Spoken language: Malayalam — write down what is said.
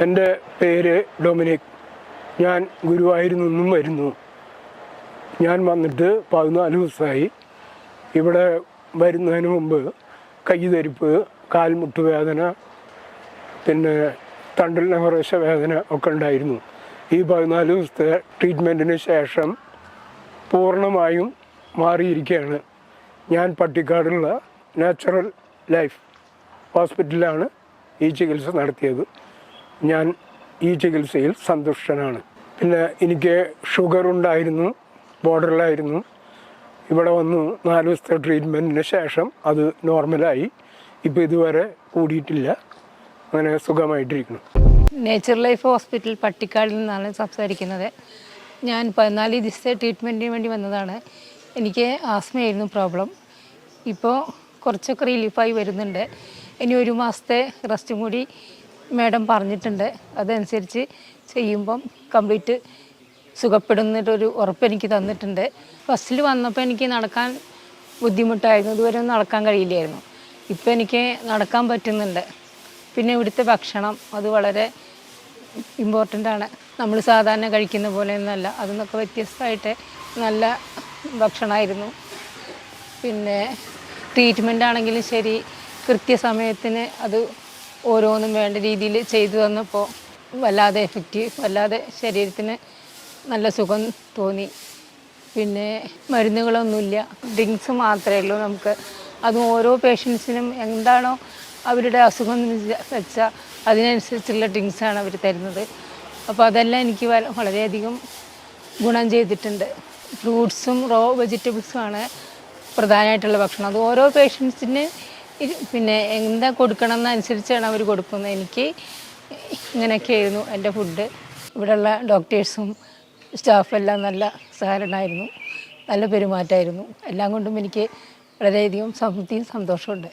എന്റെ പേര് ഡൊമിനിക്. ഞാൻ ഗുരുവായൂരിൽ നിന്നും വരുന്നു. ഞാൻ വന്നിട്ട് പതിനാല് ദിവസമായി. ഇവിടെ വരുന്നതിന് മുമ്പ് കൈതരിപ്പ് കാൽമുട്ട് വേദന പിന്നെ തണ്ടിൽ നഹറേശ വേദന ഒക്കെ ഉണ്ടായിരുന്നു. ഈ പതിനാല് ദിവസത്തെ ട്രീറ്റ്മെന്റിന് ശേഷം പൂർണമായും മാറിയിരിക്കുകയാണ്. ഞാൻ പട്ടിക്കാടുള്ള നാച്ചുറൽ ലൈഫ് ഹോസ്പിറ്റലിലാണ് ഈ ചികിത്സ നടത്തിയത്. ഞാൻ ഈ ചികിത്സയിൽ സന്തുഷ്ടനാണ്. പിന്നെ എനിക്ക് ഷുഗർ ഉണ്ടായിരുന്നു ബോർഡറിലായിരുന്നു. ഇവിടെ വന്നു നാല് ദിവസത്തെ ട്രീറ്റ്മെന്റിന് ശേഷം അത് നോർമലായി. ഇപ്പോൾ ഇതുവരെ കൂടിയിട്ടില്ല. അങ്ങനെ സുഖമായിട്ടിരിക്കുന്നു. നേച്ചർ ലൈഫ് ഹോസ്പിറ്റൽ പട്ടിക്കാടിൽ നിന്നാണ് സംസാരിക്കുന്നത്. ഞാൻ പതിനാല് ദിവസത്തെ ട്രീറ്റ്മെന്റിന് വേണ്ടി വന്നതാണ്. എനിക്ക് ആസ്മയായിരുന്നു പ്രോബ്ലം. ഇപ്പോൾ കുറച്ചൊക്കെ റിലീഫായി വരുന്നുണ്ട്. ഇനി ഒരു മാസത്തെ റെസ്റ്റും കൂടി മാഡം പറഞ്ഞിട്ടുണ്ട്. അതനുസരിച്ച് ചെയ്യുമ്പം കംപ്ലീറ്റ് സുഖപ്പെടുന്നൊരു ഉറപ്പ് എനിക്ക് തന്നിട്ടുണ്ട്. ബസ്സിൽ വന്നപ്പോൾ എനിക്ക് നടക്കാൻ ബുദ്ധിമുട്ടായിരുന്നു. ഇതുവരെ ഒന്നും നടക്കാൻ കഴിയില്ലായിരുന്നു. ഇപ്പം എനിക്ക് നടക്കാൻ പറ്റുന്നുണ്ട്. പിന്നെ ഇവിടുത്തെ ഭക്ഷണം അത് വളരെ ഇമ്പോർട്ടന്റ് ആണ്. നമ്മൾ സാധാരണ കഴിക്കുന്ന പോലെ ഒന്നല്ല അതിൽ നിന്നൊക്കെ വ്യത്യസ്തമായിട്ട് നല്ല ഭക്ഷണമായിരുന്നു. പിന്നെ ട്രീറ്റ്മെന്റ് ആണെങ്കിലും ശരി കൃത്യസമയത്തിന് അത് ഓരോന്നും വേണ്ട രീതിയിൽ ചെയ്തു തന്നപ്പോൾ വല്ലാതെ എഫക്റ്റീവ് വല്ലാതെ ശരീരത്തിന് നല്ല സുഖം തോന്നി. പിന്നെ മരുന്നുകളൊന്നുമില്ല. ഡ്രിങ്ക്സ് മാത്രമേ ഉള്ളൂ നമുക്ക്. അതും ഓരോ പേഷ്യൻസിനും എന്താണോ അവരുടെ അസുഖം വെച്ചാൽ അതിനനുസരിച്ചുള്ള ഡ്രിങ്ക്സാണ് അവർ തരുന്നത്. അപ്പോൾ അതെല്ലാം എനിക്ക് വളരെയധികം ഗുണം ചെയ്തിട്ടുണ്ട്. ഫ്രൂട്ട്സും റോ വെജിറ്റബിൾസുമാണ് പ്രധാനമായിട്ടുള്ള ഭക്ഷണം. അത് ഓരോ പേഷ്യൻസിന് പിന്നെ എന്താ കൊടുക്കണം എന്നനുസരിച്ചാണ് അവർ കൊടുക്കുന്നത്. എനിക്ക് ഇങ്ങനെയൊക്കെ ആയിരുന്നു എന്റെ ഫുഡ്. ഇവിടെയുള്ള ഡോക്ടേഴ്സും സ്റ്റാഫെല്ലാം നല്ല സഹകരണമായിരുന്നു. നല്ല പെരുമാറ്റമായിരുന്നു. എല്ലാം കൊണ്ടും എനിക്ക് വളരെയധികം സംതൃപ്തിയും സന്തോഷമുണ്ട്